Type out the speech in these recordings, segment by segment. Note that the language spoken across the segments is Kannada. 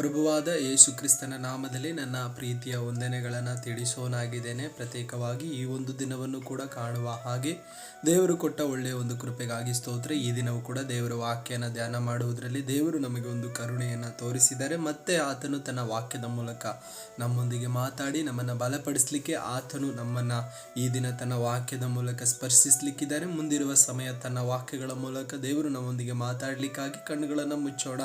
ಪ್ರಭುವಾದ ಯೇಸು ಕ್ರಿಸ್ತನ ನಾಮದಲ್ಲಿ ನನ್ನ ಪ್ರೀತಿಯ ವಂದನೆಗಳನ್ನು ತಿಳಿಸೋನಾಗಿದ್ದೇನೆ. ಪ್ರತ್ಯೇಕವಾಗಿ ಈ ಒಂದು ದಿನವನ್ನು ಕೂಡ ಕಾಣುವ ಹಾಗೆ ದೇವರು ಕೊಟ್ಟ ಒಳ್ಳೆಯ ಒಂದು ಕೃಪೆಗಾಗಿ ಸ್ತೋತ್ರ. ಈ ದಿನವೂ ಕೂಡ ದೇವರ ವಾಕ್ಯನ ಧ್ಯಾನ ಮಾಡುವುದರಲ್ಲಿ ದೇವರು ನಮಗೆ ಒಂದು ಕರುಣೆಯನ್ನು ತೋರಿಸಿದ್ದಾರೆ. ಮತ್ತೆ ಆತನು ತನ್ನ ವಾಕ್ಯದ ಮೂಲಕ ನಮ್ಮೊಂದಿಗೆ ಮಾತಾಡಿ ನಮ್ಮನ್ನು ಬಲಪಡಿಸಲಿಕ್ಕೆ ಆತನು ನಮ್ಮನ್ನು ಈ ದಿನ ತನ್ನ ವಾಕ್ಯದ ಮೂಲಕ ಸ್ಪರ್ಶಿಸಲಿಕ್ಕಿದ್ದಾರೆ. ಮುಂದಿರುವ ಸಮಯ ತನ್ನ ವಾಕ್ಯಗಳ ಮೂಲಕ ದೇವರು ನಮ್ಮೊಂದಿಗೆ ಮಾತಾಡಲಿಕ್ಕಾಗಿ ಕಣ್ಣುಗಳನ್ನು ಮುಚ್ಚೋಣ.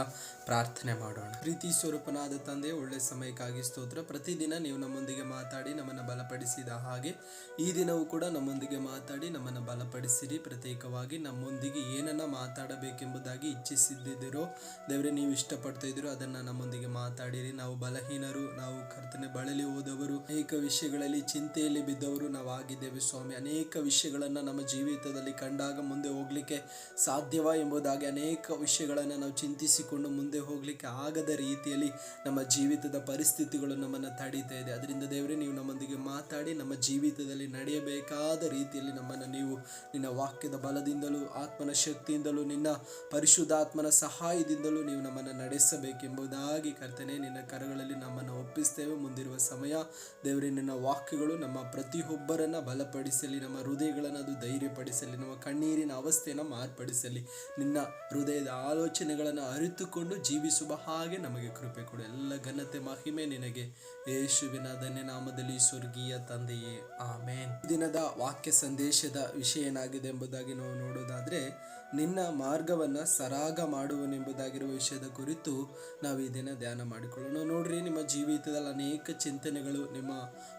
ಪ್ರಾರ್ಥನೆ ಮಾಡೋಣ. ಪ್ರೀತಿ ಸ್ವರೂಪನಾದ ತಂದೆ, ಒಳ್ಳೆ ಸಮಯಕ್ಕಾಗಿ ಸ್ತೋತ್ರ. ಪ್ರತಿದಿನ ನೀವು ನಮ್ಮೊಂದಿಗೆ ಮಾತಾಡಿ ನಮ್ಮನ್ನು ಬಲಪಡಿಸಿದ ಹಾಗೆ ಈ ದಿನವೂ ಕೂಡ ನಮ್ಮೊಂದಿಗೆ ಮಾತಾಡಿ ನಮ್ಮನ್ನು ಬಲಪಡಿಸಿರಿ. ಪ್ರತ್ಯೇಕವಾಗಿ ನಮ್ಮೊಂದಿಗೆ ಏನನ್ನ ಮಾತಾಡಬೇಕೆಂಬುದಾಗಿ ಇಚ್ಛಿಸಿದ್ದಿರೋ ದೇವರೇ ನೀವು ಇಷ್ಟಪಡ್ತಾ ಇದ್ದೀರೋ ಅದನ್ನು ನಮ್ಮೊಂದಿಗೆ ಮಾತಾಡಿರಿ. ನಾವು ಬಲಹೀನರು, ನಾವು ಕರ್ತನೆ ಬಳಲಿ ಹೋದವರು, ಅನೇಕ ವಿಷಯಗಳಲ್ಲಿ ಚಿಂತೆಯಲ್ಲಿ ಬಿದ್ದವರು ನಾವು ಆಗಿದ್ದೇವೆ ಸ್ವಾಮಿ. ಅನೇಕ ವಿಷಯಗಳನ್ನು ನಮ್ಮ ಜೀವಿತದಲ್ಲಿ ಕಂಡಾಗ ಮುಂದೆ ಹೋಗ್ಲಿಕ್ಕೆ ಸಾಧ್ಯವ ಎಂಬುದಾಗಿ ಅನೇಕ ವಿಷಯಗಳನ್ನು ನಾವು ಚಿಂತಿಸಿಕೊಂಡು ಮುಂದೆ ಹೋಗ್ಲಿಕ್ಕೆ ಆಗದ ರೀತಿಯಲ್ಲಿ ನಮ್ಮ ಜೀವಿತದ ಪರಿಸ್ಥಿತಿಗಳು ನಮ್ಮನ್ನು ತಡೀತಾ ಇದೆ. ಅದರಿಂದ ದೇವರೇ, ನೀವು ನಮ್ಮೊಂದಿಗೆ ಮಾತಾಡಿ, ನಮ್ಮ ಜೀವಿತದಲ್ಲಿ ನಡೆಯಬೇಕಾದ ರೀತಿಯಲ್ಲಿ ನಮ್ಮನ್ನು ನೀವು ನಿನ್ನ ವಾಕ್ಯದ ಬಲದಿಂದಲೂ, ಆತ್ಮನ ಶಕ್ತಿಯಿಂದಲೂ, ನಿನ್ನ ಪರಿಶುದ್ಧಾತ್ಮನ ಸಹಾಯದಿಂದಲೂ ನೀವು ನಮ್ಮನ್ನು ನಡೆಸಬೇಕೆಂಬುದಾಗಿ ಕರ್ತನೆ, ನಿನ್ನ ಕರಗಳಲ್ಲಿ ನಮ್ಮನ್ನು ಒಪ್ಪಿಸ್ತೇವೆ. ಮುಂದಿರುವ ಸಮಯ ದೇವರೇ, ನಿನ್ನ ವಾಕ್ಯಗಳು ನಮ್ಮ ಪ್ರತಿಯೊಬ್ಬರನ್ನು ಬಲಪಡಿಸಲಿ, ನಮ್ಮ ಹೃದಯಗಳನ್ನು ಅದು ಧೈರ್ಯಪಡಿಸಲಿ, ನಮ್ಮ ಕಣ್ಣೀರಿನ ಅವಸ್ಥೆಯನ್ನು ಮಾರ್ಪಡಿಸಲಿ. ನಿನ್ನ ಹೃದಯದ ಆಲೋಚನೆಗಳನ್ನು ಅರಿತುಕೊಂಡು ಜೀವಿಸುವ ಹಾಗೆ ನಮಗೆ ಕೃಪೆ ಕೊಡು. ಎಲ್ಲ ಘನತೆ, ಮಹಿಮೆ ನಿನಗೆ. ಯೇಸುವಿನ ಧನ್ಯ ನಾಮದಲ್ಲಿ ಸ್ವರ್ಗೀಯ ತಂದೆಯೇ. ಆಮೇನ್. ದಿನದ ವಾಕ್ಯ ಸಂದೇಶದ ವಿಷಯ ಏನಾಗಿದೆ ಎಂಬುದಾಗಿ ನಾವು ನೋಡೋದಾದ್ರೆ ನಿನ್ನ ಮಾರ್ಗವನ್ನು ಸರಾಗ ಮಾಡುವನೆಂಬುದಾಗಿರುವ ವಿಷಯದ ಕುರಿತು ನಾವು ಈ ದಿನ ಧ್ಯಾನ ಮಾಡಿಕೊಳ್ಳೋಣ. ನೋಡ್ರಿ, ನಿಮ್ಮ ಜೀವಿತದಲ್ಲಿ ಅನೇಕ ಚಿಂತನೆಗಳು, ನಿಮ್ಮ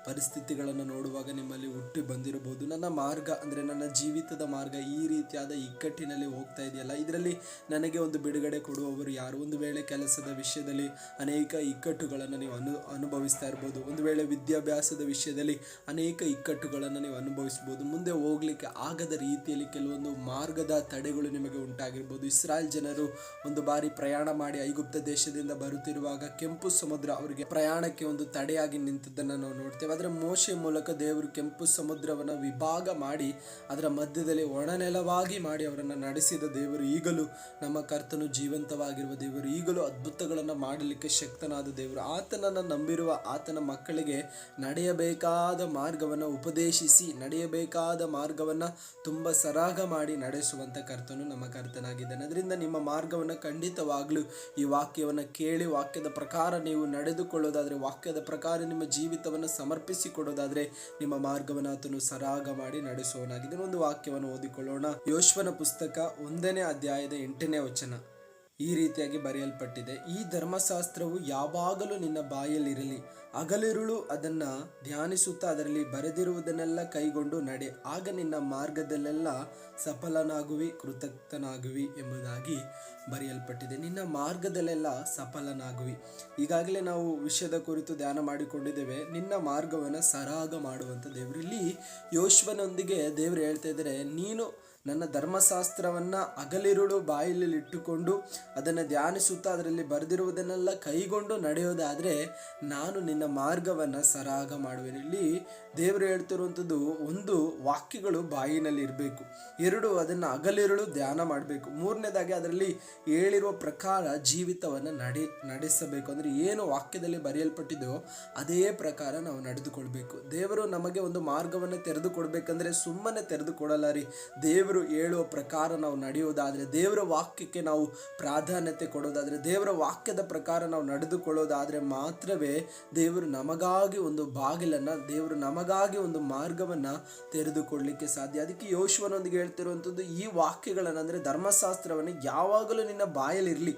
ಪರಿಸ್ಥಿತಿಗಳನ್ನು ನೋಡುವಾಗ ನಿಮ್ಮಲ್ಲಿ ಹುಟ್ಟಿ ಬಂದಿರಬಹುದು. ನನ್ನ ಮಾರ್ಗ ಅಂದರೆ ನನ್ನ ಜೀವಿತದ ಮಾರ್ಗ ಈ ರೀತಿಯಾದ ಇಕ್ಕಟ್ಟಿನಲ್ಲಿ ಹೋಗ್ತಾ ಇದೆಯಲ್ಲ. ಇದರಲ್ಲಿ ನನಗೆ ಒಂದು ಬಿಡುಗಡೆ ಕೊಡುವವರು ಯಾರು? ಒಂದು ವೇಳೆ ಕೆಲಸದ ವಿಷಯದಲ್ಲಿ ಅನೇಕ ಇಕ್ಕಟ್ಟುಗಳನ್ನು ನೀವು ಅನು, ಅನುಭವಿಸ್ತಾ ಇರ್ಬೋದು. ಒಂದು ವೇಳೆ ವಿದ್ಯಾಭ್ಯಾಸದ ವಿಷಯದಲ್ಲಿ ಅನೇಕ ಇಕ್ಕಟ್ಟುಗಳನ್ನು ನೀವು ಅನುಭವಿಸ್ಬೋದು. ಮುಂದೆ ಹೋಗ್ಲಿಕ್ಕೆ ಆಗದ ರೀತಿಯಲ್ಲಿ ಕೆಲವೊಂದು ಮಾರ್ಗದ ತಡೆಗಳು ನಿಮಗೆ ಉಂಟಾಗಿರ್ಬೋದು. ಇಸ್ರಾಯೇಲ್ ಜನರು ಒಂದು ಬಾರಿ ಪ್ರಯಾಣ ಮಾಡಿ ಐಗುಪ್ತ ದೇಶದಿಂದ ಬರುತ್ತಿರುವಾಗ ಕೆಂಪು ಸಮುದ್ರ ಅವರಿಗೆ ಪ್ರಯಾಣಕ್ಕೆ ಒಂದು ತಡೆಯಾಗಿ ನಿಂತಿದ್ದನ್ನು ನಾವು ನೋಡ್ತೇವೆ. ಅದರ ಮೋಶೆ ಮೂಲಕ ದೇವರು ಕೆಂಪು ಸಮುದ್ರವನ್ನು ವಿಭಾಗ ಮಾಡಿ, ಅದರ ಮಧ್ಯದಲ್ಲಿ ಒಣನೆಲವಾಗಿ ಮಾಡಿ ಅವರನ್ನು ನಡೆಸಿದ ದೇವರು ಈಗಲೂ ನಮ್ಮ ಕರ್ತನು ಜೀವಂತವಾಗಿರುವ ದೇವರು. ಈಗಲೂ ಅದ್ಭುತಗಳನ್ನು ಮಾಡಲಿಕ್ಕೆ ಶಕ್ತನಾದ ದೇವರು. ಆತನನ್ನು ನಂಬಿರುವ ಆತನ ಮಕ್ಕಳಿಗೆ ನಡೆಯಬೇಕಾದ ಮಾರ್ಗವನ್ನು ಉಪದೇಶಿಸಿ, ನಡೆಯಬೇಕಾದ ಮಾರ್ಗವನ್ನು ತುಂಬ ಸರಾಗ ಮಾಡಿ ನಡೆಸುವಂಥ ಕರ್ತನು ನಮ್ಮ ಕರ್ತನಾಗಿದ್ದಾನೆ. ಅದರಿಂದ ನಿಮ್ಮ ಮಾರ್ಗವನ್ನು ಖಂಡಿತವಾಗಲೂ ಈ ವಾಕ್ಯವನ್ನು ಕೇಳಿ ವಾಕ್ಯದ ಪ್ರಕಾರ ನೀವು ನಡೆದುಕೊಳ್ಳೋದಾದರೆ, ವಾಕ್ಯದ ಪ್ರಕಾರ ನಿಮ್ಮ ಜೀವಿತವನ್ನು ಸಮರ್ಪಿಸಿಕೊಡೋದಾದರೆ ನಿಮ್ಮ ಮಾರ್ಗವನ್ನು ಆತನು ಸರಾಗ ಮಾಡಿ ನಡೆಸುವನಾಗಿದ್ದಾನೆ ಒಂದು ವಾಕ್ಯವನ್ನು ಓದಿಕೊಳ್ಳೋಣ. ಯೋಶ್ವನ ಪುಸ್ತಕ ಒಂದನೇ ಅಧ್ಯಾಯದ ಎಂಟನೇ ವಚನ. ಈ ರೀತಿಯಾಗಿ ಬರೆಯಲ್ಪಟ್ಟಿದೆ. ಈ ಧರ್ಮಶಾಸ್ತ್ರವು ಯಾವಾಗಲೂ ನಿನ್ನ ಬಾಯಲ್ಲಿರಲಿ. ಹಗಲಿರುಳು ಅದನ್ನ ಧ್ಯಾನಿಸುತ್ತಾ ಅದರಲ್ಲಿ ಬರೆದಿರುವುದನ್ನೆಲ್ಲ ಕೈಗೊಂಡು ನಡೆ. ಆಗ ನಿನ್ನ ಮಾರ್ಗದಲ್ಲೆಲ್ಲ ಸಫಲನಾಗುವಿ, ಕೃತಜ್ಞನಾಗುವಿ ಎಂಬುದಾಗಿ ಬರೆಯಲ್ಪಟ್ಟಿದೆ. ನಿನ್ನ ಮಾರ್ಗದಲ್ಲೆಲ್ಲ ಸಫಲನಾಗುವಿ. ಈಗಾಗಲೇ ನಾವು ವಿಷಯದ ಕುರಿತು ಧ್ಯಾನ ಮಾಡಿಕೊಂಡಿದ್ದೇವೆ. ನಿನ್ನ ಮಾರ್ಗವನ್ನು ಸರಾಗ ಮಾಡುವಂಥ ದೇವರಲ್ಲಿ ಯೋಶ್ವನೊಂದಿಗೆ ದೇವರು ಹೇಳ್ತಾ ಇದ್ದಾರೆ, ನೀನು ನನ್ನ ಧರ್ಮಶಾಸ್ತ್ರವನ್ನು ಅಗಲಿರುಳು ಬಾಯಲ್ಲಿ ಇಟ್ಟುಕೊಂಡು ಅದನ್ನು ಧ್ಯಾನಿಸುತ್ತಾ ಅದರಲ್ಲಿ ಬರೆದಿರುವುದನ್ನೆಲ್ಲ ಕೈಗೊಂಡು ನಡೆಯೋದಾದರೆ ನಾನು ನಿನ್ನ ಮಾರ್ಗವನ್ನು ಸರಾಗ ಮಾಡುವೆನು. ಇಲ್ಲಿ ದೇವರು ಹೇಳ್ತಿರುವಂಥದ್ದು ಒಂದು ವಾಕ್ಯಗಳು ಬಾಯಿನಲ್ಲಿ ಇರಬೇಕು. ಎರಡು ಅದನ್ನು ಅಗಲಿರುಳು ಧ್ಯಾನ ಮಾಡಬೇಕು. ಮೂರನೇದಾಗಿ ಅದರಲ್ಲಿ ಹೇಳಿರುವ ಪ್ರಕಾರ ಜೀವಿತವನ್ನು ನಡೆ, ನಡೆಸಬೇಕು. ಅಂದರೆ ಏನು ವಾಕ್ಯದಲ್ಲಿ ಬರೆಯಲ್ಪಟ್ಟಿದೆಯೋ ಅದೇ ಪ್ರಕಾರ ನಾವು ನಡೆದುಕೊಳ್ಬೇಕು. ದೇವರು ನಮಗೆ ಒಂದು ಮಾರ್ಗವನ್ನು ತೆರೆದು ಕೊಡಬೇಕಂದ್ರೆ ಸುಮ್ಮನೆ ತೆರೆದು ಕೊಡಲ್ಲ ರೀ. ದೇವರು ಹೇಳುವ ಪ್ರಕಾರ ನಾವು ನಡೆಯೋದಾದರೆ, ದೇವರ ವಾಕ್ಯಕ್ಕೆ ನಾವು ಪ್ರಾಧಾನ್ಯತೆ ಕೊಡೋದಾದರೆ, ದೇವರ ವಾಕ್ಯದ ಪ್ರಕಾರ ನಾವು ನಡೆದುಕೊಳ್ಳೋದಾದರೆ ಮಾತ್ರವೇ ದೇವರು ನಮಗಾಗಿ ಒಂದು ಬಾಗಿಲನ್ನು, ದೇವರು ನಮಗಾಗಿ ಒಂದು ಮಾರ್ಗವನ್ನು ತೆರೆದುಕೊಳ್ಳಲಿಕ್ಕೆ ಸಾಧ್ಯ. ಅದಕ್ಕೆ ಯೋಶುವನೊಂದಿಗೆ ಹೇಳ್ತಿರುವಂಥದ್ದು ಈ ವಾಕ್ಯಗಳನ್ನು ಅಂದರೆ ಧರ್ಮಶಾಸ್ತ್ರವನ್ನು ಯಾವಾಗಲೂ ನಿನ್ನ ಬಾಯಲ್ಲಿರಲಿ.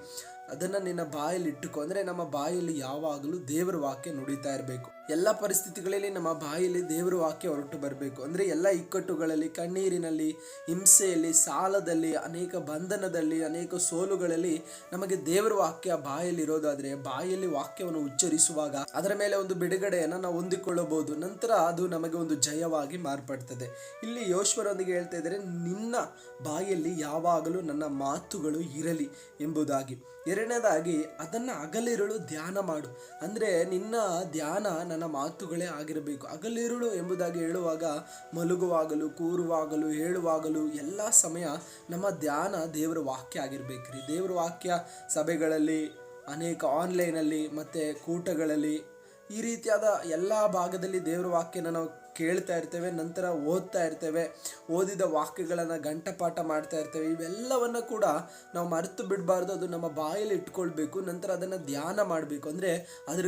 ಅದನ್ನು ನಿನ್ನ ಬಾಯಲ್ಲಿ ಇಟ್ಟುಕೊ ಅಂದರೆ ನಮ್ಮ ಬಾಯಲ್ಲಿ ಯಾವಾಗಲೂ ದೇವರ ವಾಕ್ಯ ನುಡಿತಾ ಇರಬೇಕು. ಎಲ್ಲ ಪರಿಸ್ಥಿತಿಗಳಲ್ಲಿ ನಮ್ಮ ಬಾಯಲ್ಲಿ ದೇವರ ವಾಕ್ಯ ಹೊರಟು ಬರಬೇಕು. ಅಂದರೆ ಎಲ್ಲ ಇಕ್ಕಟ್ಟುಗಳಲ್ಲಿ, ಕಣ್ಣೀರಿನಲ್ಲಿ, ಹಿಂಸೆಯಲ್ಲಿ, ಸಾಲದಲ್ಲಿ, ಅನೇಕ ಬಂಧನದಲ್ಲಿ, ಅನೇಕ ಸೋಲುಗಳಲ್ಲಿ ನಮಗೆ ದೇವರ ವಾಕ್ಯ ಬಾಯಲ್ಲಿ ಇರೋದಾದರೆ, ಬಾಯಲ್ಲಿ ವಾಕ್ಯವನ್ನು ಉಚ್ಚರಿಸುವಾಗ ಅದರ ಮೇಲೆ ಒಂದು ಬಿಡುಗಡೆಯನ್ನು ನಾವು ಹೊಂದಿಕೊಳ್ಳಬಹುದು. ನಂತರ ಅದು ನಮಗೆ ಒಂದು ಜಯವಾಗಿ ಮಾರ್ಪಡ್ತದೆ. ಇಲ್ಲಿ ಯೋಶ್ವರೊಂದಿಗೆ ಹೇಳ್ತಾ ಇದ್ದರೆ, ನಿನ್ನ ಬಾಯಲ್ಲಿ ಯಾವಾಗಲೂ ನನ್ನ ಮಾತುಗಳು ಇರಲಿ ಎಂಬುದಾಗಿ. ಎರಡನೇದಾಗಿ, ಅದನ್ನು ಅಗಲಿರಲು ಧ್ಯಾನ ಮಾಡು. ಅಂದರೆ ನಿನ್ನ ಧ್ಯಾನ ನನ್ನ ಮಾತುಗಳೇ ಆಗಿರಬೇಕು. ಅಗಲಿರುಳು ಎಂಬುದಾಗಿ ಹೇಳುವಾಗ ಮಲಗುವಾಗಲು, ಕೂರುವಾಗಲೂ, ಹೇಳುವಾಗಲೂ ಎಲ್ಲ ಸಮಯ ನಮ್ಮ ಧ್ಯಾನ ದೇವರ ವಾಕ್ಯ ಆಗಿರ್ಬೇಕ್ರಿ. ದೇವರ ವಾಕ್ಯ ಸಭೆಗಳಲ್ಲಿ, ಅನೇಕ ಆನ್ಲೈನಲ್ಲಿ ಮತ್ತು ಕೂಟಗಳಲ್ಲಿ ಈ ರೀತಿಯಾದ ಎಲ್ಲ ಭಾಗದಲ್ಲಿ ದೇವರ ವಾಕ್ಯನ ನಾವು ಕೇಳ್ತಾ ಇರ್ತೇವೆ, ನಂತರ ಓದ್ತಾ ಇರ್ತೇವೆ, ಓದಿದ ವಾಕ್ಯಗಳನ್ನು ಗಂಟಪಾಠ ಮಾಡ್ತಾ ಇರ್ತೇವೆ, ಇವೆಲ್ಲವನ್ನು ಕೂಡ ನಾವು ಮರೆತು ಬಿಡಬಾರ್ದು, ಅದು ನಮ್ಮ ಬಾಯಲ್ಲಿ ಇಟ್ಕೊಳ್ಬೇಕು, ನಂತರ ಅದನ್ನು ಧ್ಯಾನ ಮಾಡಬೇಕು, ಅಂದರೆ ಅದರ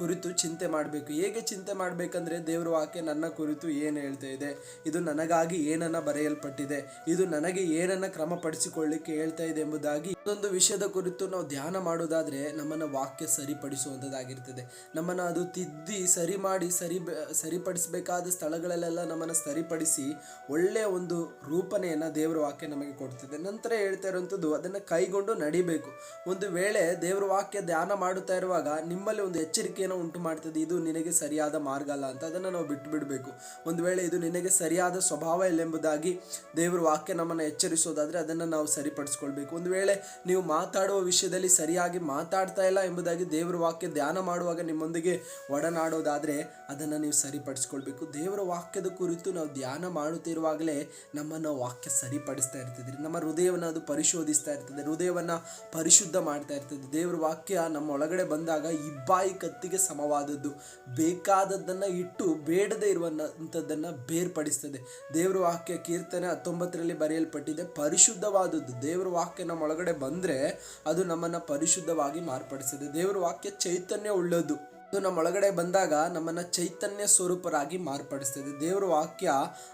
ಕುರಿತು ಚಿಂತೆ ಮಾಡಬೇಕು. ಹೇಗೆ ಚಿಂತೆ ಮಾಡಬೇಕಂದ್ರೆ ದೇವರ ವಾಕ್ಯ ನನ್ನ ಕುರಿತು ಏನು ಹೇಳ್ತಾ ಇದೆ, ಇದು ನನಗಾಗಿ ಏನನ್ನ ಬರೆಯಲ್ಪಟ್ಟಿದೆ, ಇದು ನನಗೆ ಏನನ್ನ ಕ್ರಮಪಡಿಸಿಕೊಳ್ಳಿಕ್ಕೆ ಹೇಳ್ತಾ ಇದೆ ಎಂಬುದಾಗಿ ಇದೊಂದು ವಿಷಯದ ಕುರಿತು ನಾವು ಧ್ಯಾನ ಮಾಡೋದಾದರೆ ನಮ್ಮನ್ನು ವಾಕ್ಯ ಸರಿಪಡಿಸುವಂಥದ್ದಾಗಿರ್ತದೆ. ನಮ್ಮನ್ನು ಅದು ತಿದ್ದಿ, ಸರಿ ಮಾಡಿ, ಸರಿ ಸರಿಪಡಿಸಬೇಕಾದ ಸ್ಥಳಗಳಲ್ಲೆಲ್ಲ ನಮ್ಮನ್ನು ಸರಿಪಡಿಸಿ ಒಳ್ಳೆಯ ಒಂದು ರೂಪನೆಯನ್ನು ದೇವರ ವಾಕ್ಯ ನಮಗೆ ಕೊಡ್ತದೆ. ನಂತರ ಹೇಳ್ತಾ ಇರುವಂಥದ್ದು, ಅದನ್ನು ಕೈಗೊಂಡು ನಡಿಬೇಕು. ಒಂದು ವೇಳೆ ದೇವರ ವಾಕ್ಯ ಧ್ಯಾನ ಮಾಡುತ್ತಾ ಇರುವಾಗ ನಿಮ್ಮಲ್ಲಿ ಒಂದು ಎಚ್ಚರಿಕೆಯನ್ನು ಉಂಟು ಮಾಡ್ತದೆ, ಇದು ನಿನಗೆ ಸರಿಯಾದ ಮಾರ್ಗ ಅಲ್ಲ ಅಂತ ಅದನ್ನು ನಾವು ಬಿಟ್ಟು ಬಿಡಬೇಕು. ಒಂದು ವೇಳೆ ಇದು ನಿನಗೆ ಸರಿಯಾದ ಸ್ವಭಾವ ಇಲ್ಲ ಎಂಬುದಾಗಿ ದೇವರ ವಾಕ್ಯ ನಮ್ಮನ್ನು ಎಚ್ಚರಿಸೋದಾದರೆ ಅದನ್ನು ನಾವು ಸರಿಪಡಿಸ್ಕೊಳ್ಬೇಕು. ಒಂದು ವೇಳೆ ನೀವು ಮಾತಾಡುವ ವಿಷಯದಲ್ಲಿ ಸರಿಯಾಗಿ ಮಾತಾಡ್ತಾ ಇಲ್ಲ ಎಂಬುದಾಗಿ ದೇವರ ವಾಕ್ಯ ಧ್ಯಾನ ಮಾಡುವಾಗ ನಿಮ್ಮೊಂದಿಗೆ ಒಡನಾಡೋದಾದರೆ ಅದನ್ನು ನೀವು ಸರಿಪಡಿಸ್ಕೊಳ್ಬೇಕು. ದೇವರ ವಾಕ್ಯದ ಕುರಿತು ನಾವು ಧ್ಯಾನ ಮಾಡುತ್ತಿರುವಾಗಲೇ ನಮ್ಮನ್ನು ವಾಕ್ಯ ಸರಿಪಡಿಸ್ತಾ ಇರ್ತದೆ. ನಮ್ಮ ಹೃದಯವನ್ನು ಅದು ಪರಿಶೋಧಿಸ್ತಾ ಇರ್ತದೆ. ಹೃದಯವನ್ನು ಪರಿಶುದ್ಧ ಮಾಡ್ತಾ ಇರ್ತದೆ. ದೇವರ ವಾಕ್ಯ ನಮ್ಮ ಒಳಗಡೆ ಬಂದಾಗ ಇಬ್ಬಾಯಿ ಕತ್ತಿಗೆ ಸಮವಾದದ್ದು. ಬೇಕಾದದ್ದನ್ನು ಇಟ್ಟು ಬೇಡದೇ ಇರುವಂಥದ್ದನ್ನು ಬೇರ್ಪಡಿಸ್ತದೆ. ದೇವರ ವಾಕ್ಯ ಕೀರ್ತನೆ ಹತ್ತೊಂಬತ್ತರಲ್ಲಿ ಬರೆಯಲ್ಪಟ್ಟಿದೆ. ಪರಿಶುದ್ಧವಾದದ್ದು ದೇವರ ವಾಕ್ಯ ನಮ್ಮ ಒಳಗಡೆ ಬಂದರೆ ಅದು ನಮ್ಮನ್ನು ಪರಿಶುದ್ಧವಾಗಿ ಮಾರ್ಪಡಿಸಿದೆ ದೇವರ ವಾಕ್ಯ ಚೈತನ್ಯ ಉಳ್ಳದು. ಅದು ನಮ್ಮ ಒಳಗಡೆ ಬಂದಾಗ ನಮ್ಮನ್ನು ಚೈತನ್ಯ ಸ್ವರೂಪರಾಗಿ ಮಾರ್ಪಡಿಸ್ತದೆ. ದೇವರ ವಾಕ್ಯ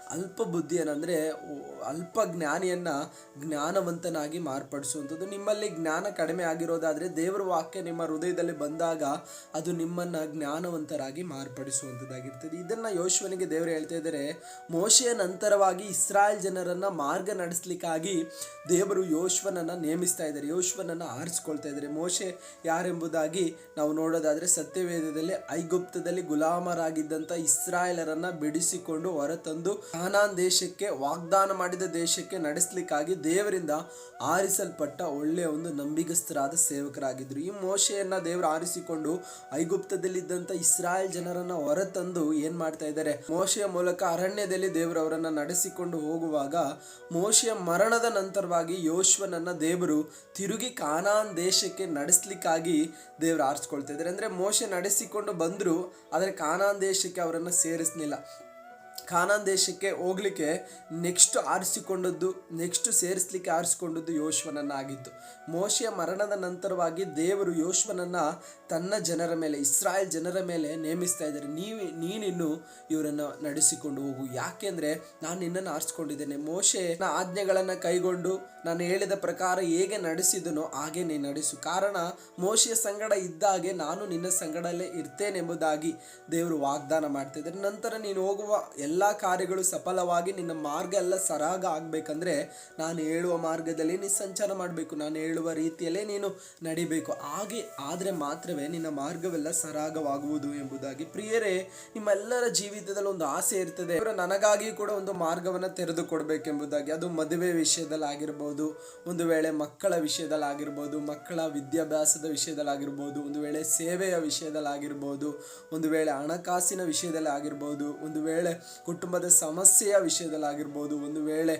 ಅಲ್ಪ ಬುದ್ಧಿಯನ್ನಂದರೆ ಅಲ್ಪ ಜ್ಞಾನಿಯನ್ನು ಜ್ಞಾನವಂತನಾಗಿ ಮಾರ್ಪಡಿಸುವಂಥದ್ದು. ನಿಮ್ಮಲ್ಲಿ ಜ್ಞಾನ ಕಡಿಮೆ ಆಗಿರೋದಾದರೆ ದೇವರ ವಾಕ್ಯ ನಿಮ್ಮ ಹೃದಯದಲ್ಲಿ ಬಂದಾಗ ಅದು ನಿಮ್ಮನ್ನು ಜ್ಞಾನವಂತರಾಗಿ ಮಾರ್ಪಡಿಸುವಂಥದ್ದಾಗಿರ್ತದೆ. ಇದನ್ನು ಯೋಶ್ವನಿಗೆ ದೇವರು ಹೇಳ್ತಾ ಇದ್ದಾರೆ, ಮೋಶೆಯ ನಂತರವಾಗಿ ಇಸ್ರಾಯೇಲ್ ಜನರನ್ನು ಮಾರ್ಗ ನಡೆಸಲಿಕ್ಕಾಗಿ ದೇವರು ಯೋಶ್ವನನ್ನು ನೇಮಿಸ್ತಾ ಇದ್ದಾರೆ. ಯೋಶ್ವನನ್ನು ಆರಿಸ್ಕೊಳ್ತಾ ಇದ್ದಾರೆ. ಮೋಶೆ ಯಾರೆಂಬುದಾಗಿ ನಾವು ನೋಡೋದಾದರೆ ಸತ್ಯವೇದದಲ್ಲಿ ಐಗುಪ್ತದಲ್ಲಿ ಗುಲಾಮರಾಗಿದ್ದಂಥ ಇಸ್ರಾಯೇಲರನ್ನ ಬಿಡಿಸಿಕೊಂಡು ಹೊರತಂದು ಕಾನಾನ್ ದೇಶಕ್ಕೆ, ವಾಗ್ದಾನ ಮಾಡಿದ ದೇಶಕ್ಕೆ ನಡೆಸಲಿಕ್ಕಾಗಿ ದೇವರಿಂದ ಆರಿಸಲ್ಪಟ್ಟ ಒಳ್ಳೆಯ ಒಂದು ನಂಬಿಗಸ್ಥರಾದ ಸೇವಕರಾಗಿದ್ದರು ಈ ಮೋಶೆಯನ್ನ ದೇವರು ಆರಿಸಿಕೊಂಡು ಐಗುಪ್ತದಲ್ಲಿದ್ದಂಥ ಇಸ್ರಾಯೇಲ್ ಜನರನ್ನ ಹೊರತಂದು ಏನ್ ಮಾಡ್ತಾ ಇದ್ದಾರೆ? ಮೋಶೆಯ ಮೂಲಕ ಅರಣ್ಯದಲ್ಲಿ ದೇವರು ಅವರನ್ನ ನಡೆಸಿಕೊಂಡು ಹೋಗುವಾಗ ಮೋಶೆಯ ಮರಣದ ನಂತರವಾಗಿ ಯೋಶ್ವನನ್ನ ದೇವರು ತಿರುಗಿ ಕಾನಾನ್ ದೇಶಕ್ಕೆ ನಡೆಸಲಿಕ್ಕಾಗಿ ದೇವರು ಆರಿಸ್ಕೊಳ್ತಾ ಇದ್ದಾರೆ. ಅಂದ್ರೆ ಮೋಶೆ ನಡೆಸಿಕೊಂಡು ಬಂದ್ರು ಆದರೆ ಕಾನಾನ್ ದೇಶಕ್ಕೆ ಅವರನ್ನು ಸೇರಿಸಲಿಲ್ಲ. ಕಾನಾನ್ ದೇಶಕ್ಕೆ ಹೋಗ್ಲಿಕ್ಕೆ ನೆಕ್ಸ್ಟ್ ಆರಿಸಿಕೊಂಡದ್ದು, ನೆಕ್ಸ್ಟ್ ಸೇರಿಸ್ಲಿಕ್ಕೆ ಆರಿಸಿಕೊಂಡದ್ದು ಯೋಶ್ವನನ್ನಾಗಿತ್ತು ಮೋಶೆಯ ಮರಣದ ನಂತರವಾಗಿ ದೇವರು ಯೋಶ್ವನನ್ನ ತನ್ನ ಜನರ ಮೇಲೆ, ಇಸ್ರಾಯೇಲ್ ಜನರ ಮೇಲೆ ನೇಮಿಸ್ತಾ ಇದ್ದಾರೆ. ನೀವು, ನೀನಿನ್ನು ಇವರನ್ನು ನಡೆಸಿಕೊಂಡು ಹೋಗು. ಯಾಕೆಂದ್ರೆ ನಾನು ನಿನ್ನನ್ನು ಆರಿಸ್ಕೊಂಡಿದ್ದೇನೆ. ಮೋಶೆನ ಆಜ್ಞೆಗಳನ್ನು ಕೈಗೊಂಡು ನಾನು ಹೇಳಿದ ಪ್ರಕಾರ ಹೇಗೆ ನಡೆಸಿದನೋ ಹಾಗೆ ನೀ ನಡೆಸು. ಕಾರಣ, ಮೋಶೆಯ ಸಂಗಡ ಇದ್ದಾಗೆ ನಾನು ನಿನ್ನ ಸಂಗಡಲ್ಲೇ ಇರ್ತೇನೆಂಬುದಾಗಿ ದೇವರು ವಾಗ್ದಾನ ಮಾಡ್ತಾ ನಂತರ ನೀನು ಹೋಗುವ ಎಲ್ಲ ಕಾರ್ಯಗಳು ಸಫಲವಾಗಿ ನಿನ್ನ ಮಾರ್ಗ ಎಲ್ಲ ಸರಾಗ ಆಗಬೇಕಂದ್ರೆ ನಾನು ಹೇಳುವ ಮಾರ್ಗದಲ್ಲಿ ನೀನು ಸಂಚಾರ ಮಾಡಬೇಕು, ನಾನು ಹೇಳುವ ರೀತಿಯಲ್ಲೇ ನೀನು ನಡಿಬೇಕು. ಹಾಗೆ ಆದರೆ ಮಾತ್ರವೇ ನಿನ್ನ ಮಾರ್ಗವೆಲ್ಲ ಸರಾಗವಾಗುವುದು ಎಂಬುದಾಗಿ. ಪ್ರಿಯರೇ, ನಿಮ್ಮೆಲ್ಲರ ಜೀವಿತದಲ್ಲಿ ಒಂದು ಆಸೆ ಇರ್ತದೆ. ಇವರು ನನಗಾಗಿ ಕೂಡ ಒಂದು ಮಾರ್ಗವನ್ನು ತೆರೆದುಕೊಡ್ಬೇಕೆಂಬುದಾಗಿ. ಅದು ಮದುವೆ ವಿಷಯದಲ್ಲಿ ಆಗಿರ್ಬೋದು, ಒಂದು ವೇಳೆ ಮಕ್ಕಳ ವಿಷಯದಲ್ಲಿ ಆಗಿರ್ಬೋದು, ಮಕ್ಕಳ ವಿದ್ಯಾಭ್ಯಾಸದ ವಿಷಯದಲ್ಲಿ ಆಗಿರ್ಬೋದು, ಒಂದು ವೇಳೆ ಸೇವೆಯ ವಿಷಯದಲ್ಲಿ ಆಗಿರ್ಬೋದು, ಒಂದು ವೇಳೆ ಹಣಕಾಸಿನ ವಿಷಯದಲ್ಲಿ ಆಗಿರ್ಬೋದು, ಒಂದು ವೇಳೆ ಕುಟುಂಬದ ಸಮಸ್ಯೆಯ ವಿಷಯದಲ್ಲಾಗಿರ್ಬೋದು, ಒಂದು ವೇಳೆ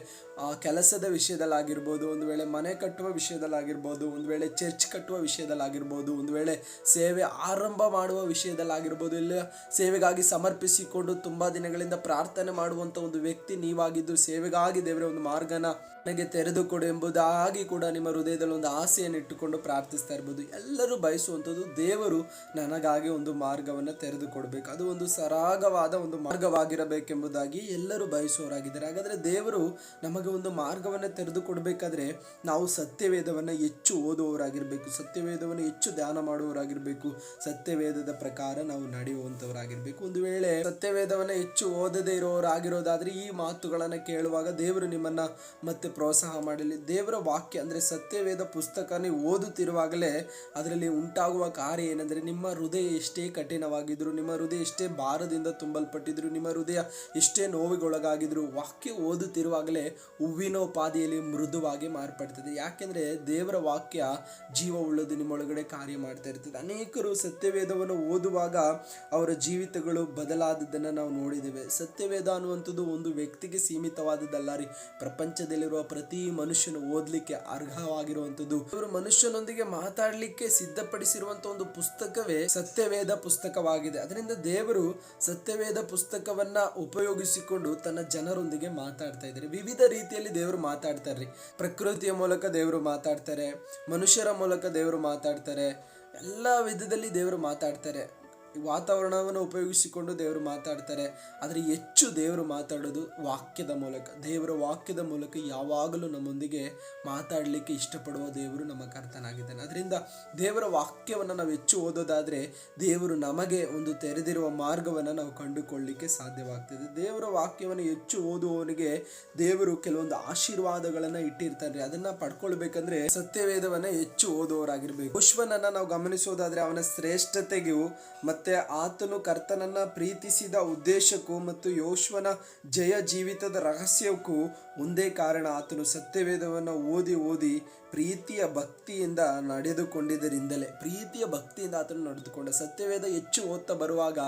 ಕೆಲಸದ ವಿಷಯದಲ್ಲಾಗಿರ್ಬೋದು, ಒಂದು ವೇಳೆ ಮನೆ ಕಟ್ಟುವ ವಿಷಯದಲ್ಲಾಗಿರ್ಬೋದು, ಒಂದು ವೇಳೆ ಚರ್ಚ್ ಕಟ್ಟುವ ವಿಷಯದಲ್ಲಾಗಿರ್ಬೋದು, ಒಂದು ವೇಳೆ ಸೇವೆ ಆರಂಭ ಮಾಡುವ ವಿಷಯದಲ್ಲಾಗಿರ್ಬೋದು, ಇಲ್ಲ ಸೇವೆಗಾಗಿ ಸಮರ್ಪಿಸಿಕೊಂಡು ತುಂಬ ದಿನಗಳಿಂದ ಪ್ರಾರ್ಥನೆ ಮಾಡುವಂಥ ಒಂದು ವ್ಯಕ್ತಿ ನೀವಾಗಿದ್ದು, ಸೇವೆಗಾಗಿ ದೇವರ ಒಂದು ಮಾರ್ಗನ ನನಗೆ ತೆರೆದುಕೊಡು ಎಂಬುದಾಗಿ ಕೂಡ ನಿಮ್ಮ ಹೃದಯದಲ್ಲಿ ಒಂದು ಆಸೆಯನ್ನು ಇಟ್ಟುಕೊಂಡು ಪ್ರಾರ್ಥಿಸ್ತಾ ಇರ್ಬೋದು. ಎಲ್ಲರೂ ಬಯಸುವಂಥದ್ದು ದೇವರು ನನಗಾಗಿ ಒಂದು ಮಾರ್ಗವನ್ನು ತೆರೆದುಕೊಡ್ಬೇಕು. ಅದು ಒಂದು ಸರಾಗವಾದ ಒಂದು ಮಾರ್ಗವಾಗಿರಬೇಕೆಂಬ ಮಾಡಬೇಕೆಂಬುದಾಗಿ ಎಲ್ಲರೂ ಬಯಸುವವರಾಗಿದ್ದಾರೆ. ಹಾಗಾದರೆ ದೇವರು ನಮಗೆ ಒಂದು ಮಾರ್ಗವನ್ನು ತೆರೆದು ಕೊಡಬೇಕಾದ್ರೆ ನಾವು ಸತ್ಯವೇದವನ್ನು ಹೆಚ್ಚು ಓದುವವರಾಗಿರಬೇಕು, ಸತ್ಯವೇದವನ್ನು ಹೆಚ್ಚು ಧ್ಯಾನ ಮಾಡುವವರಾಗಿರಬೇಕು, ಸತ್ಯವೇದದ ಪ್ರಕಾರ ನಾವು ನಡೆಯುವಂಥವರಾಗಿರಬೇಕು ಒಂದು ವೇಳೆ ಸತ್ಯವೇದವನ್ನು ಹೆಚ್ಚು ಓದದೇ ಇರೋರಾಗಿರೋದಾದರೆ ಈ ಮಾತುಗಳನ್ನು ಕೇಳುವಾಗ ದೇವರು ನಿಮ್ಮನ್ನ ಮತ್ತೆ ಪ್ರೋತ್ಸಾಹ ಮಾಡಲಿ. ದೇವರ ವಾಕ್ಯ ಅಂದರೆ ಸತ್ಯವೇದ ಪುಸ್ತಕನೇ ಓದುತ್ತಿರುವಾಗಲೇ ಅದರಲ್ಲಿ ಉಂಟಾಗುವ ಕಾರ್ಯ ಏನಂದ್ರೆ ನಿಮ್ಮ ಹೃದಯ ಎಷ್ಟೇ ಕಠಿಣವಾಗಿದ್ದರೂ ನಿಮ್ಮ ಹೃದಯ ಎಷ್ಟೇ ಭಾರದಿಂದ ತುಂಬಲ್ಪಟ್ಟಿದ್ರು, ನಿಮ್ಮ ಹೃದಯ ಎಷ್ಟೇ ನೋವಿಗೊಳಗಾಗಿದ್ರು ವಾಕ್ಯ ಓದುತ್ತಿರುವಾಗಲೇ ಹೂವಿನೋಪಾದಿಯಲ್ಲಿ ಮೃದುವಾಗಿ ಮಾರ್ಪಡ್ತದೆ. ಯಾಕೆಂದ್ರೆ ದೇವರ ವಾಕ್ಯ ಜೀವ ಉಳ್ಳದು ನಿಮ್ಮೊಳಗಡೆ ಕಾರ್ಯ ಮಾಡ್ತಾ ಇರ್ತದೆ. ಅನೇಕರು ಸತ್ಯವೇದವನ್ನು ಓದುವಾಗ ಅವರ ಜೀವಿತಗಳು ಬದಲಾದದ್ದನ್ನು ನಾವು ನೋಡಿದ್ದೇವೆ. ಸತ್ಯವೇದ ಅನ್ನುವಂಥದ್ದು ಒಂದು ವ್ಯಕ್ತಿಗೆ ಸೀಮಿತವಾದದ್ದಲ್ಲ ರೀ. ಪ್ರಪಂಚದಲ್ಲಿರುವ ಪ್ರತಿ ಮನುಷ್ಯನು ಓದಲಿಕ್ಕೆ ಅರ್ಹವಾಗಿರುವಂಥದ್ದು. ಇವರು ಮನುಷ್ಯನೊಂದಿಗೆ ಮಾತಾಡಲಿಕ್ಕೆ ಸಿದ್ಧಪಡಿಸಿರುವಂತಹ ಒಂದು ಪುಸ್ತಕವೇ ಸತ್ಯವೇದ ಪುಸ್ತಕವಾಗಿದೆ. ಅದರಿಂದ ದೇವರು ಸತ್ಯವೇದ ಪುಸ್ತಕವನ್ನ ಉಪಯೋಗಿಸಿಕೊಂಡು ತನ್ನ ಜನರೊಂದಿಗೆ ಮಾತಾಡ್ತಾ ಇದ್ದಾರೆ. ವಿವಿಧ ರೀತಿಯಲ್ಲಿ ದೇವರು ಮಾತಾಡ್ತಾರೆ ಪ್ರಕೃತಿಯ ಮೂಲಕ ದೇವರು ಮಾತಾಡ್ತಾರೆ, ಮನುಷ್ಯರ ಮೂಲಕ ದೇವರು ಮಾತಾಡ್ತಾರೆ, ಎಲ್ಲ ವಿಧದಲ್ಲಿ ದೇವರು ಮಾತಾಡ್ತಾರೆ. ವಾತಾವರಣವನ್ನು ಉಪಯೋಗಿಸಿಕೊಂಡು ದೇವರು ಮಾತಾಡ್ತಾರೆ. ಆದರೆ ಹೆಚ್ಚು ದೇವರು ಮಾತಾಡೋದು ವಾಕ್ಯದ ಮೂಲಕ. ದೇವರ ವಾಕ್ಯದ ಮೂಲಕ ಯಾವಾಗಲೂ ನಮ್ಮೊಂದಿಗೆ ಮಾತಾಡಲಿಕ್ಕೆ ಇಷ್ಟಪಡುವ ದೇವರು ನಮ್ಮ ಕರ್ತನಾಗಿದ್ದಾನೆ. ಅದರಿಂದ ದೇವರ ವಾಕ್ಯವನ್ನು ನಾವು ಹೆಚ್ಚು ಓದೋದಾದರೆ ದೇವರು ನಮಗೆ ಒಂದು ತೆರೆದಿರುವ ಮಾರ್ಗವನ್ನು ನಾವು ಕಂಡುಕೊಳ್ಳಲಿಕ್ಕೆ ಸಾಧ್ಯವಾಗ್ತದೆ. ದೇವರ ವಾಕ್ಯವನ್ನು ಹೆಚ್ಚು ಓದುವವನಿಗೆ ದೇವರು ಕೆಲವೊಂದು ಆಶೀರ್ವಾದಗಳನ್ನು ಇಟ್ಟಿರ್ತಾರೆ ಅದನ್ನು ಪಡ್ಕೊಳ್ಬೇಕಂದ್ರೆ ಸತ್ಯವೇದವನ್ನು ಹೆಚ್ಚು ಓದುವವರಾಗಿರ್ಬೇಕು. ಪುಷ್ಪನನ್ನು ನಾವು ಗಮನಿಸೋದಾದರೆ ಅವನ ಶ್ರೇಷ್ಠತೆಗೂ ಮತ್ತೆ ಆತನು ಕರ್ತನನ್ನ ಪ್ರೀತಿಸಿದ ಉದ್ದೇಶಕ್ಕೂ ಮತ್ತು ಯೋಶ್ವನ ಜಯ ಜೀವಿತದ ರಹಸ್ಯಕ್ಕೂ ಒಂದೇ ಕಾರಣ ಆತನು ಸತ್ಯವೇದವನ್ನು ಓದಿ ಓದಿ ಪ್ರೀತಿಯ ಭಕ್ತಿಯಿಂದ ನಡೆದುಕೊಂಡಿದ್ದರಿಂದಲೇ, ಪ್ರೀತಿಯ ಭಕ್ತಿಯಿಂದ ಆತನು ನಡೆದುಕೊಂಡ. ಸತ್ಯವೇದ ಹೆಚ್ಚು ಓದ್ತಾ ಬರುವಾಗ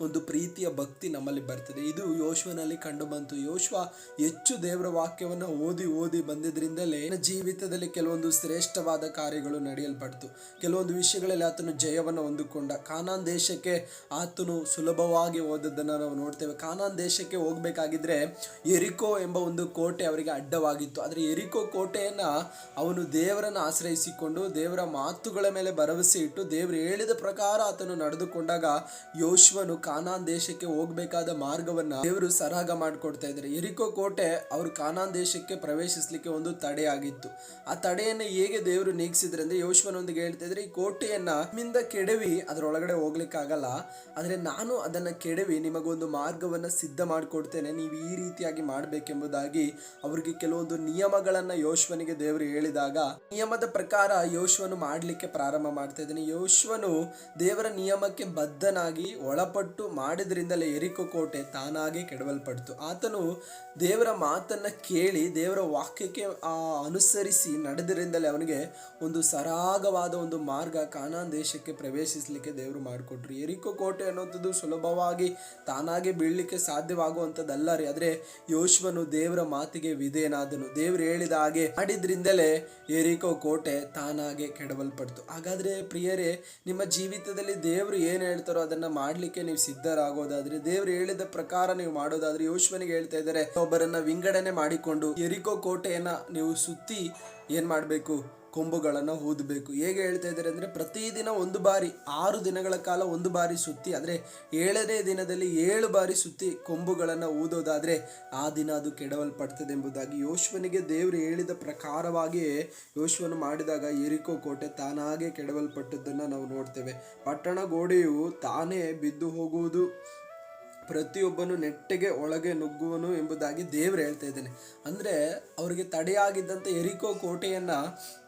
ಒಂದು ಪ್ರೀತಿಯ ಭಕ್ತಿ ನಮ್ಮಲ್ಲಿ ಬರ್ತದೆ. ಇದು ಯೋಶ್ವನಲ್ಲಿ ಕಂಡು ಬಂತು. ಯೋಶ್ವ ಹೆಚ್ಚು ದೇವರ ವಾಕ್ಯವನ್ನು ಓದಿ ಓದಿ ಬಂದಿದ್ದರಿಂದಲೇ ಜೀವಿತದಲ್ಲಿ ಕೆಲವೊಂದು ಶ್ರೇಷ್ಠವಾದ ಕಾರ್ಯಗಳು ನಡೆಯಲ್ಪಡ್ತು. ಕೆಲವೊಂದು ವಿಷಯಗಳಲ್ಲಿ ಆತನು ಜಯವನ್ನು ಹೊಂದಿಕೊಂಡ. ಕಾನಾನ್ ದೇಶಕ್ಕೆ ಆತನು ಸುಲಭವಾಗಿ ಓದಿದ್ದನ್ನು ನಾವು ನೋಡ್ತೇವೆ. ಕಾನಾನ್ ದೇಶಕ್ಕೆ ಹೋಗಬೇಕಾಗಿದ್ರೆ ಎರಿಕೋ ಎಂಬ ಒಂದು ಕೋಟೆ ಅವರಿಗೆ ಅಡ್ಡವಾಗಿತ್ತು. ಆದರೆ ಎರಿಕೋ ಕೋಟೆಯನ್ನು ಅವನು ದೇವರನ್ನು ಆಶ್ರಯಿಸಿಕೊಂಡು ದೇವರ ಮಾತುಗಳ ಮೇಲೆ ಭರವಸೆ ಇಟ್ಟು ದೇವರು ಹೇಳಿದ ಪ್ರಕಾರ ಆತನು ನಡೆದುಕೊಂಡಾಗ ಯೋಶ್ವನು ಕಾನಾನ್ ದೇಶಕ್ಕೆ ಹೋಗ್ಬೇಕಾದ ಮಾರ್ಗವನ್ನ ದೇವರು ಸರಾಗ ಮಾಡಿಕೊಡ್ತಾ ಇದ್ದಾರೆ. ಎರಿಕೋ ಕೋಟೆ ಅವರು ಕಾನಾನ್ ದೇಶಕ್ಕೆ ಪ್ರವೇಶಿಸಲಿಕ್ಕೆ ಒಂದು ತಡೆ ಆಗಿತ್ತು ಆ ತಡೆಯನ್ನು ಹೇಗೆ ದೇವರು ನೀಗಿಸಿದ್ರೆ ಅಂದ್ರೆ ಯೋಶ್ವನೊಂದಿಗೆ ಹೇಳ್ತಾ ಇದ್ರೆ ಈ ಕೋಟೆಯನ್ನ ನಿಮ್ಮಿಂದ ಕೆಡವಿ, ಅದರೊಳಗಡೆ ಹೋಗ್ಲಿಕ್ಕಾಗಲ್ಲ. ಆದರೆ ನಾನು ಅದನ್ನ ಕೆಡವಿ, ನಿಮಗೊಂದು ಮಾರ್ಗವನ್ನ ಸಿದ್ಧ ಮಾಡಿಕೊಡ್ತೇನೆ. ನೀವು ಈ ರೀತಿಯಾಗಿ ಮಾಡಬೇಕೆಂಬುದಾಗಿ ಅವರಿಗೆ ಕೆಲವೊಂದು ನಿಯಮಗಳನ್ನ ಯೋಶ್ವನಿಗೆ ದೇವರು ಹೇಳಿದಾಗ ನಿಯಮದ ಪ್ರಕಾರ ಯೋಶ್ವನು ಮಾಡಲಿಕ್ಕೆ ಪ್ರಾರಂಭ ಮಾಡ್ತಾ ಇದ್ದಾನೆ. ಯೋಶ್ವನು ದೇವರ ನಿಯಮಕ್ಕೆ ಬದ್ಧನಾಗಿ ಒಳಪಟ್ಟು ಮಾಡಿದ್ರಿಂದಲೇ ಎರಿಕೋ ಕೋಟೆ ತಾನಾಗಿ ಕೆಡವಲ್ಪಡ್ತು. ಆತನು ದೇವರ ಮಾತನ್ನ ಕೇಳಿ, ದೇವರ ವಾಕ್ಯಕ್ಕೆ ಅನುಸರಿಸಿ ನಡೆದ್ರಿಂದಲೇ ಅವನಿಗೆ ಒಂದು ಸರಾಗವಾದ ಒಂದು ಮಾರ್ಗ ಕಾನಾನ್ ದೇಶಕ್ಕೆ ಪ್ರವೇಶಿಸಲಿಕ್ಕೆ ದೇವರು ಮಾಡಿಕೊಟ್ರು. ಎರಿಕೋ ಕೋಟೆ ಅನ್ನೋಂಥದ್ದು ಸುಲಭವಾಗಿ ತಾನಾಗೆ ಬೀಳಲಿಕ್ಕೆ ಸಾಧ್ಯವಾಗುವಂಥದ್ದಲ್ಲ ರೀ. ಆದರೆ ಯೋಶ್ವನು ದೇವರ ಮಾತಿಗೆ ವಿಧೇಯನಾದನು. ದೇವರು ಹೇಳಿದ ಹಾಗೆ ಮಾಡಿದ್ರಿಂದಲೇ ಎರಿಕೋ ಕೋಟೆ ತಾನಾಗೆ ಕೆಡವಲ್ಪಡ್ತು. ಹಾಗಾದ್ರೆ ಪ್ರಿಯರೇ, ನಿಮ್ಮ ಜೀವಿತದಲ್ಲಿ ದೇವರು ಏನು ಹೇಳ್ತಾರೋ ಅದನ್ನು ಮಾಡಲಿಕ್ಕೆ ನೀವು ಸಿದ್ಧರಾಗೋದಾದರೆ, ದೇವರು ಹೇಳಿದ ಪ್ರಕಾರ ನೀವು ಮಾಡೋದಾದ್ರೆ ಯೋಶ್ವನಿಗೆ ಹೇಳ್ತಾ ಇದ್ದಾರೆ, ಒಬ್ಬರನ್ನ ವಿಂಗಡಣೆ ಮಾಡಿಕೊಂಡು ಎರಿಕೋ ಕೋಟೆಯನ್ನ ನೀವು ಸುತ್ತಿ ಏನು ಮಾಡಬೇಕು? ಕೊಂಬುಗಳನ್ನು ಊದಬೇಕು ಹೇಗೆ ಹೇಳ್ತಾ ಇದ್ದಾರೆ ಅಂದರೆ ಪ್ರತಿದಿನ ಒಂದು ಬಾರಿ, ಆರು ದಿನಗಳ ಕಾಲ ಒಂದು ಬಾರಿ ಸುತ್ತಿ ಆದರೆ ಏಳನೇ ದಿನದಲ್ಲಿ ಏಳು ಬಾರಿ ಸುತ್ತಿ ಕೊಂಬುಗಳನ್ನು ಊದೋದಾದರೆ ಆ ದಿನ ಅದು ಕೆಡವಲ್ಪಡ್ತದೆ ಎಂಬುದಾಗಿ ಯೋಶ್ವನಿಗೆ ದೇವರು ಹೇಳಿದ ಪ್ರಕಾರವಾಗಿಯೇ ಯೋಶ್ವನು ಮಾಡಿದಾಗ ಎರಿಕೋ ಕೋಟೆ ತಾನಾಗೆ ಕೆಡವಲ್ಪಟ್ಟದ್ದನ್ನು ನಾವು ನೋಡ್ತೇವೆ. ಪಟ್ಟಣ ಗೋಡೆಯು ತಾನೇ ಬಿದ್ದು ಹೋಗುವುದು. ಪ್ರತಿಯೊಬ್ಬನು ನೆಟ್ಟಗೆ ಒಳಗೆ ನುಗ್ಗುವನು ಎಂಬುದಾಗಿ ದೇವ್ರು ಹೇಳ್ತಾ ಇದ್ದಾನೆ. ಅಂದರೆ ಅವರಿಗೆ ತಡೆಯಾಗಿದ್ದಂಥ ಎರಿಕೋ ಕೋಟೆಯನ್ನ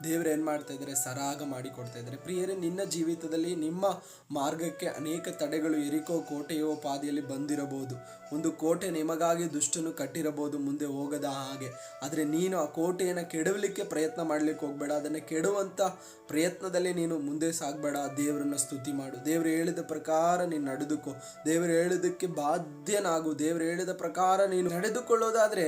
ದೇವ್ರು ಏನು ಮಾಡ್ತಾ ಇದ್ದಾರೆ? ಸರಾಗ ಮಾಡಿಕೊಡ್ತಾ ಇದ್ದಾರೆ. ಪ್ರಿಯರೇ, ನಿನ್ನ ಜೀವಿತದಲ್ಲಿ ನಿಮ್ಮ ಮಾರ್ಗಕ್ಕೆ ಅನೇಕ ತಡೆಗಳು ಎರಿಕೋ ಕೋಟೆಯೋ ಪಾದಿಯಲ್ಲಿ ಬಂದಿರಬಹುದು. ಒಂದು ಕೋಟೆ ನಿಮಗಾಗಿ ದುಷ್ಟನು ಕಟ್ಟಿರಬಹುದು, ಮುಂದೆ ಹೋಗದ ಹಾಗೆ. ಆದರೆ ನೀನು ಆ ಕೋಟೆಯನ್ನು ಕೆಡವಲಿಕ್ಕೆ ಪ್ರಯತ್ನ ಮಾಡ್ಲಿಕ್ಕೆ ಹೋಗಬೇಡ. ಅದನ್ನು ಕೆಡುವಂಥ ಪ್ರಯತ್ನದಲ್ಲಿ ನೀನು ಮುಂದೆ ಸಾಗಬೇಡ. ದೇವರನ್ನು ಸ್ತುತಿ ಮಾಡು. ದೇವರು ಹೇಳಿದ ಪ್ರಕಾರ ನೀನು ನಡೆದುಕೋ. ದೇವರು ಹೇಳಿದಕ್ಕೆ ಬಾಧ್ಯನಾಗು ದೇವರು ಹೇಳಿದ ಪ್ರಕಾರ ನೀನು ನಡೆದುಕೊಳ್ಳೋದಾದರೆ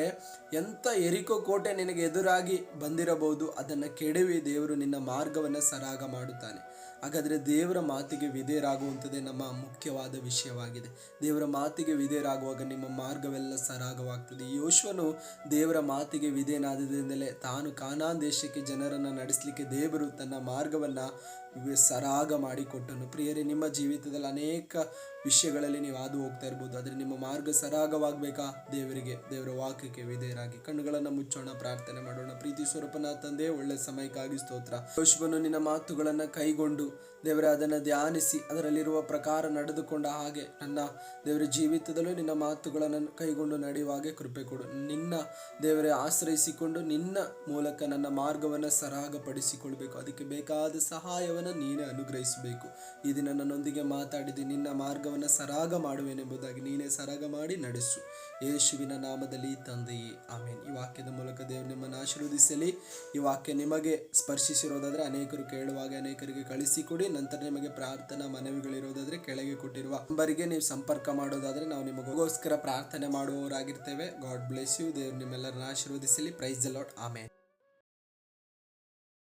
ಎಂಥ ಎರಿಕೋ ಕೋಟೆ ನಿನಗೆ ಎದುರಾಗಿ ಬಂದಿರಬಹುದು. ಅದನ್ನು ಕೆಡವಿ ದೇವರು ನಿನ್ನ ಮಾರ್ಗವನ್ನು ಸರಾಗ ಮಾಡುತ್ತಾನೆ. ಹಾಗಾದರೆ ದೇವರ ಮಾತಿಗೆ ವಿಧೇಯರಾಗುವಂಥದ್ದೇ ನಮ್ಮ ಮುಖ್ಯವಾದ ವಿಷಯವಾಗಿದೆ. ದೇವರ ಮಾತಿಗೆ ವಿಧೇಯರಾಗುವಾಗ ನಿಮ್ಮ ಮಾರ್ಗವೆಲ್ಲ ಸರಾಗವಾಗ್ತದೆ. ಯೋಶ್ವನು ದೇವರ ಮಾತಿಗೆ ವಿಧೇಯನಾದದಿಂದಲೇ ತಾನು ಕಾನಾನ್ ದೇಶಕ್ಕೆ ಜನರನ್ನು ನಡೆಸಲಿಕ್ಕೆ ದೇವರು ತನ್ನ ಮಾರ್ಗವನ್ನು ಸರಾಗ ಮಾಡಿಕೊಟ್ಟನು. ಪ್ರಿಯರೇ, ನಿಮ್ಮ ಜೀವಿತದಲ್ಲಿ ಅನೇಕ ವಿಷಯಗಳಲ್ಲಿ ನೀವು ಹಾದು ಹೋಗ್ತಾ ಇರ್ಬೋದು. ಆದರೆ ನಿಮ್ಮ ಮಾರ್ಗ ಸರಾಗವಾಗಬೇಕಾ? ದೇವರಿಗೆ, ದೇವರ ವಾಕ್ಯಕ್ಕೆ ವಿಧೇಯರಾಗಿ. ಕಣ್ಣುಗಳನ್ನು ಮುಚ್ಚೋಣ, ಪ್ರಾರ್ಥನೆ ಮಾಡೋಣ. ಪ್ರೀತಿ ಸ್ವರೂಪನ ತಂದೆ, ಒಳ್ಳೆ ಸಮಯಕ್ಕಾಗಿ ಸ್ತೋತ್ರ. ಯೋಶುವನು ನಿನ್ನ ಮಾತುಗಳನ್ನು ಕೈಗೊಂಡು ದೇವರ, ಅದನ್ನು ಧ್ಯಾನಿಸಿ, ಅದರಲ್ಲಿರುವ ಪ್ರಕಾರ ನಡೆದುಕೊಂಡ ಹಾಗೆ ನನ್ನ ದೇವರ ಜೀವಿತದಲ್ಲೂ ನಿನ್ನ ಮಾತುಗಳನ್ನು ಕೈಗೊಂಡು ನಡೆಯುವ ಹಾಗೆ ಕೃಪೆ ಕೊಡು. ನಿನ್ನ ದೇವರೇ ಆಶ್ರಯಿಸಿಕೊಂಡು ನಿನ್ನ ಮೂಲಕ ನನ್ನ ಮಾರ್ಗವನ್ನು ಸರಾಗಪಡಿಸಿಕೊಳ್ಬೇಕು. ಅದಕ್ಕೆ ಬೇಕಾದ ಸಹಾಯವನ್ನು ನೀನೇ ಅನುಗ್ರಹಿಸಬೇಕು. ಈ ದಿನ ನನ್ನೊಂದಿಗೆ ಮಾತಾಡಿದೆ, ನಿನ್ನ ಮಾರ್ಗವನ್ನು ಸರಾಗ ಮಾಡುವೆನೆಂಬುದಾಗಿ ನೀನೇ ಸರಾಗ ಮಾಡಿ ನಡೆಸು. ಯೇಸುವಿನ ನಾಮದಲ್ಲಿ ತಂದೆಯೇ, ಆಮೇನ್. ಈ ವಾಕ್ಯದ ಮೂಲಕ ದೇವರು ನಿಮ್ಮನ್ನು ಆಶೀರ್ವದಿಸಲಿ. ಈ ವಾಕ್ಯ ನಿಮಗೆ ಸ್ಪರ್ಶಿಸಿರೋದಾದರೆ ಅನೇಕರು ಕೇಳುವಾಗ ಅನೇಕರಿಗೆ ಕಳಿಸಿಕೊಡಿ. ನಂತರ ನಿಮಗೆ ಪ್ರಾರ್ಥನಾ ಮನವಿಗಳಿರೋದಾದರೆ ಕೆಳಗೆ ಕೊಟ್ಟಿರುವ ನಂಬರಿಗೆ ನೀವು ಸಂಪರ್ಕ ಮಾಡೋದಾದರೆ ನಾವು ನಿಮಗೋಸ್ಕರ ಪ್ರಾರ್ಥನೆ ಮಾಡುವವರಾಗಿರ್ತೇವೆ. God bless you. ದೇವರು ನಿಮ್ಮೆಲ್ಲರನ್ನ ಆಶೀರ್ವದಿಸಲಿ. Praise Lord amen.